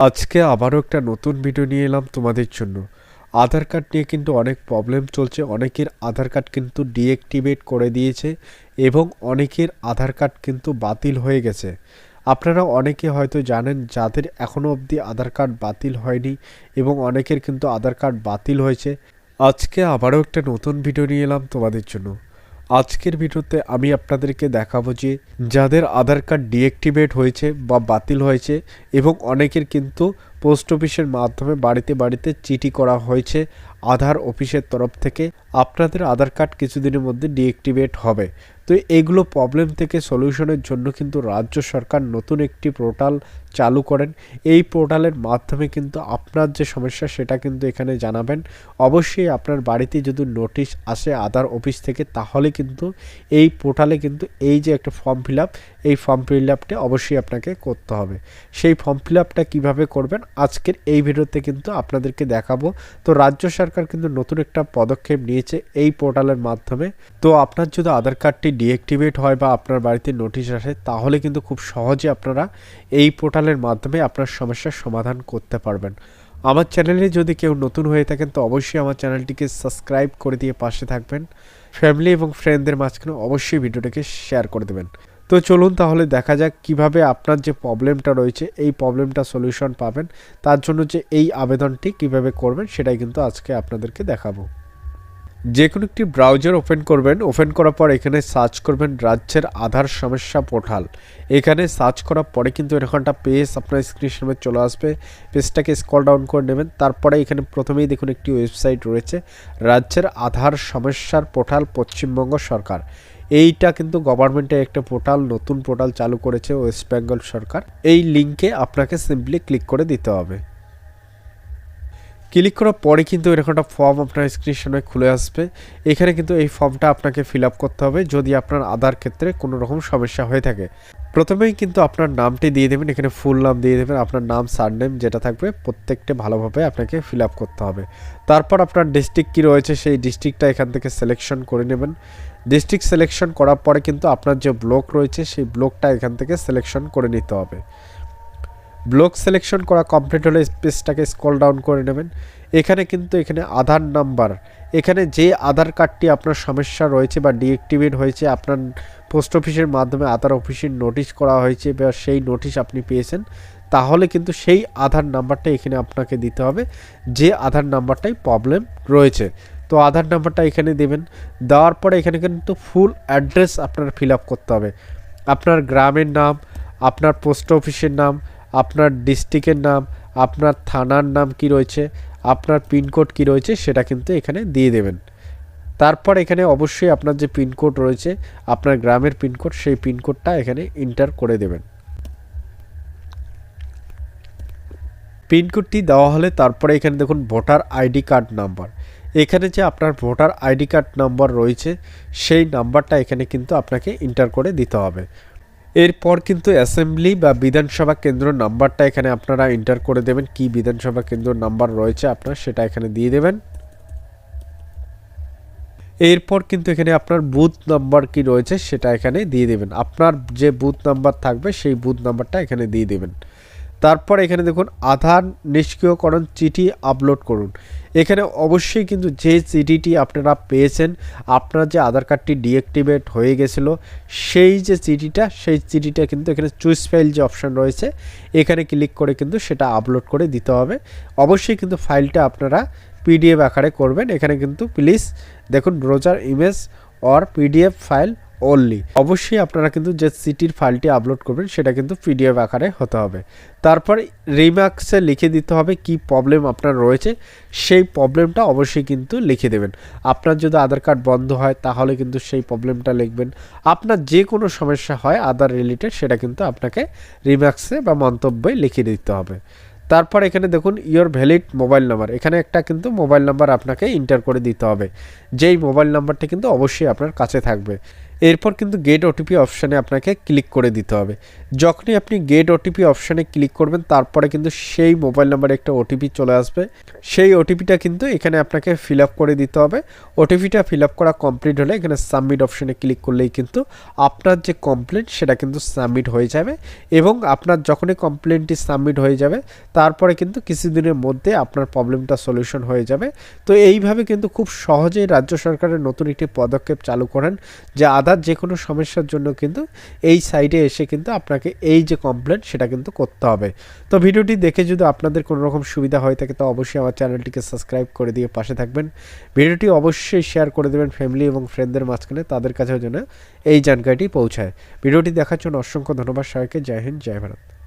আজকে আবারও একটা নতুন ভিডিও নিয়ে এলাম তোমাদের জন্য। আধার কার্ড নিয়ে কিন্তু অনেক প্রবলেম চলছে, অনেকের আধার কার্ড কিন্তু ডিঅ্যাক্টিভেট করে দিয়েছে এবং অনেকের আধার কার্ড কিন্তু বাতিল হয়ে গেছে। আপনারা অনেকে হয়তো জানেন যাদের এখনও অবধি আধার কার্ড বাতিল হয়নি এবং অনেকের কিন্তু আধার কার্ড বাতিল হয়েছে। আজকে আবারও একটা নতুন ভিডিও নিয়ে এলাম তোমাদের জন্য। আজকের ভিডিওতে আমি আপনাদেরকে দেখাবো যে যাদের আধার কার্ড ডিঅ্যাক্টিভেট হয়েছে বা বাতিল হয়েছে এবং অনেকের কিন্তু পোস্ট অফিসের মাধ্যমে বাড়িতে বাড়িতে চিঠি করা হয়েছে আধার অফিসের তরফ থেকে। আপনাদের আধার কার্ড কিছুদিনের মধ্যে ডিঅ্যাক্টিভেট হবে। তো এইগুলো প্রবলেম থেকে সলিউশনের জন্য কিন্তু রাজ্য সরকার নতুন একটি পোর্টাল চালু করেন। এই পোর্টালের মাধ্যমে কিন্তু আপনার যে সমস্যা সেটা কিন্তু এখানে জানাবেন। অবশ্যই আপনার বাড়িতে যদি নোটিশ আসে আধার অফিস থেকে, তাহলে কিন্তু এই পোর্টালে কিন্তু এই যে একটা ফর্ম ফিল এই ফর্ম ফিল অবশ্যই আপনাকে করতে হবে। সেই ফর্ম ফিল আপটা কীভাবে করবেন আজকের এই ভিডিওতে কিন্তু আপনাদেরকে দেখাবো। তো রাজ্য সরকার কিন্তু নতুন একটা পদক্ষেপ নিয়েছে এই পোর্টালের মাধ্যমে। তো আপনার যদি আধার কার্ডটি ডিঅ্যাক্টিভেট হয় বা আপনার বাড়িতে নোটিশ আসে, তাহলে কিন্তু খুব সহজে আপনারা এই পোর্টালের মাধ্যমে আপনার সমস্যার সমাধান করতে পারবেন। আমার চ্যানেলে যদি কেউ নতুন হয়ে থাকেন, তো অবশ্যই আমার চ্যানেলটিকে সাবস্ক্রাইব করে দিয়ে পাশে থাকবেন। ফ্যামিলি এবং ফ্রেন্ডদের মাঝখানে অবশ্যই ভিডিওটাকে শেয়ার করে দেবেন। তো চলুন তাহলে দেখা যাক কীভাবে আপনার যে প্রবলেমটা রয়েছে, এই প্রবলেমটা সলিউশন পাবেন। তার জন্য যে এই আবেদনটি কীভাবে করবেন সেটাই কিন্তু আজকে আপনাদেরকে দেখাবো। যে কোনো একটি ব্রাউজার ওপেন করবেন ওপেন করার পর এখানে সার্চ করবেন রাজ্যের আধার সমস্যা পোর্টাল এখানে সার্চ করার পরে কিন্তু এরকম একটা পেজ আপনার স্ক্রিন সামনে চলে আসবে। পেজটাকে স্কল ডাউন করে নেবেন। তারপরে এখানে প্রথমেই দেখুন একটি ওয়েবসাইট রয়েছে, রাজ্যের আধার সমস্যার পোর্টাল পশ্চিমবঙ্গ সরকার। এইটা কিন্তু গভর্নমেন্টের একটা পোর্টাল নতুন পোর্টাল চালু করেছে ওয়েস্ট বেঙ্গল সরকার। এই লিঙ্কে আপনাকে সিম্পলি ক্লিক করে দিতে হবে। ক্লিক করার পরে কিন্তু এরকম একটা ফর্ম আপনার স্ক্রিন সামনে খুলে আসবে। এখানে কিন্তু এই ফর্মটা আপনাকে ফিল করতে হবে যদি আপনার আধার ক্ষেত্রে কোনো রকম সমস্যা হয়ে থাকে। প্রথমেই কিন্তু আপনার নামটি দিয়ে দেবেন, এখানে ফুল নাম দিয়ে দেবেন, আপনার নাম সারনেম যেটা থাকবে প্রত্যেকটা ভালোভাবে আপনাকে ফিল করতে হবে। তারপর আপনার ডিস্ট্রিক্ট কী রয়েছে সেই ডিস্ট্রিক্টটা এখান থেকে সিলেকশন করে নেবেন। ডিস্ট্রিক্ট সিলেকশন করার পরে কিন্তু আপনার যে ব্লক রয়েছে, সেই ব্লকটা এখান থেকে সিলেকশন করে নিতে হবে। ব্লক সিলেকশন করা কমপ্লিট হলে স্পেসটাকে স্কল ডাউন করে নেবেন। এখানে কিন্তু এখানে আধার নাম্বার এখানে যে আধার কার্ডটি আপনার সমস্যা রয়েছে বা ডিঅ্যাক্টিভেট হয়েছে, আপনার পোস্ট অফিসের মাধ্যমে আধার অফিসের নোটিশ করা হয়েছে বা সেই নোটিশ আপনি পেয়েছেন, তাহলে কিন্তু সেই আধার নাম্বারটা এখানে আপনাকে দিতে হবে। যে আধার নাম্বারটাই প্রবলেম রয়েছে। তো আধার নাম্বারটা এখানে দেবেন। দেওয়ার পরে এখানে কিন্তু ফুল অ্যাড্রেস আপনার ফিল করতে হবে। আপনার গ্রামের নাম, আপনার পোস্ট অফিসের নাম, আপনার ডিস্ট্রিক্টের নাম, আপনার থানার নাম কি রয়েছে, আপনার পিনকোড কি রয়েছে সেটা কিন্তু এখানে দিয়ে দেবেন। তারপর এখানে অবশ্যই আপনার যে পিনকোড রয়েছে, আপনার গ্রামের পিনকোড সেই পিনকোডটা এখানে এন্টার করে দেবেন। পিনকোডটি দেওয়া হলে তারপরে এখানে দেখুন ভোটার আইডি কার্ড নাম্বার। এখানে যে আপনার ভোটার আইডি কার্ড নাম্বার রয়েছে, সেই নাম্বারটা এখানে কিন্তু আপনাকে ইন্টার করে দিতে হবে। এরপর কিন্তু অ্যাসেম্বলি বা বিধানসভা কেন্দ্র নাম্বারটা এখানে আপনারা এন্টার করে দেবেন, কি বিধানসভা কেন্দ্র নাম্বার রয়েছে আপনার সেটা এখানে দিয়ে দেবেন। এরপর কিন্তু এখানে আপনার বুথ নাম্বার কি রয়েছে সেটা এখানে দিয়ে দেবেন। আপনার যে বুথ নাম্বার থাকবে, সেই বুথ নাম্বারটা এখানে দিয়ে দেবেন। তারপর এখানে দেখুন আধার নিষ্ক্রিয়করণ চিঠি আপলোড করুন। এখানে অবশ্যই কিন্তু যে চিঠিটি আপনারা পেয়েছেন, আপনার যে আধার কার্ডটি ডিঅ্যাক্টিভেট হয়ে গেছিল, সেই যে চিঠিটা, সেই চিঠিটা কিন্তু এখানে চুইস ফাইল যে অপশান রয়েছে, এখানে ক্লিক করে কিন্তু সেটা আপলোড করে দিতে হবে। অবশ্যই কিন্তু ফাইলটা আপনারা পিডিএফ আকারে করবেন। এখানে কিন্তু প্লিজ দেখুন রোজার image or PDF file only অবশ্যই আপনারা কিন্তু যে সিটির ফাইলটি আপলোড করবেন, সেটা কিন্তু পিডিএফ আকারে হতে হবে। তারপর রিমার্কসে লিখে দিতে হবে কি প্রবলেম আপনার রয়েছে। সেই প্রবলেমটা অবশ্যই কিন্তু লিখে দেবেন। আপনার যদি আধার কার্ড বন্ধ হয়, তাহলে কিন্তু সেই প্রবলেমটা লিখবেন। আপনার যে কোনো সমস্যা হয়, আধার রিলেটেড সেটা কিন্তু আপনাকে রিমার্কসে বা মন্তব্যে লিখে দিতে হবে। তারপর এখানে দেখুন ইয়োর ভ্যালিড মোবাইল নাম্বার এখানে একটা কিন্তু মোবাইল নাম্বার আপনাকে ইন্টার করে দিতে হবে। যেই মোবাইল নাম্বারটা কিন্তু অবশ্যই আপনার কাছে থাকবে। এরপর কিন্তু গেট ওটিপি অপশানে আপনাকে ক্লিক করে দিতে হবে। যখনই আপনি গেট ওটিপি অপশানে ক্লিক করবেন, তারপরে কিন্তু সেই মোবাইল নাম্বারে একটা ওটিপি চলে আসবে। সেই ওটিপিটা কিন্তু এখানে আপনাকে ফিল করে দিতে হবে। ওটিপিটা ফিল করা কমপ্লিট হলে এখানে সাবমিট অপশানে ক্লিক করলেই কিন্তু আপনার যে কমপ্লেন সেটা কিন্তু সাবমিট হয়ে যাবে এবং আপনার যখনই কমপ্লেনটি সাবমিট হয়ে যাবে, তারপরে কিন্তু কিছুদিনের মধ্যে আপনার প্রবলেমটা সলিউশন হয়ে যাবে। তো এইভাবে কিন্তু খুব সহজেই রাজ্য সরকারের নতুন একটি পদক্ষেপ চালু করেন, যে আধার যে কোনো সমস্যার জন্য কিন্তু এই সাইডে এসে কিন্তু আপনাকে এই যে কমপ্লেন সেটা কিন্তু করতে হবে। তো ভিডিওটি দেখে যদি আপনাদের কোনো রকম সুবিধা হয় থাকে, তো অবশ্যই আমার চ্যানেলটিকে সাবস্ক্রাইব করে দিয়ে পাশে থাকবেন। ভিডিওটি অবশ্যই শেয়ার করে দেবেন ফ্যামিলি এবং ফ্রেন্ডদের মাঝখানে, তাদের কাছেও যেন এই জানকারিটি পৌঁছায়। ভিডিওটি দেখার জন্য অসংখ্য ধন্যবাদ সবাইকে। জয় হিন্দ, জয় ভারত।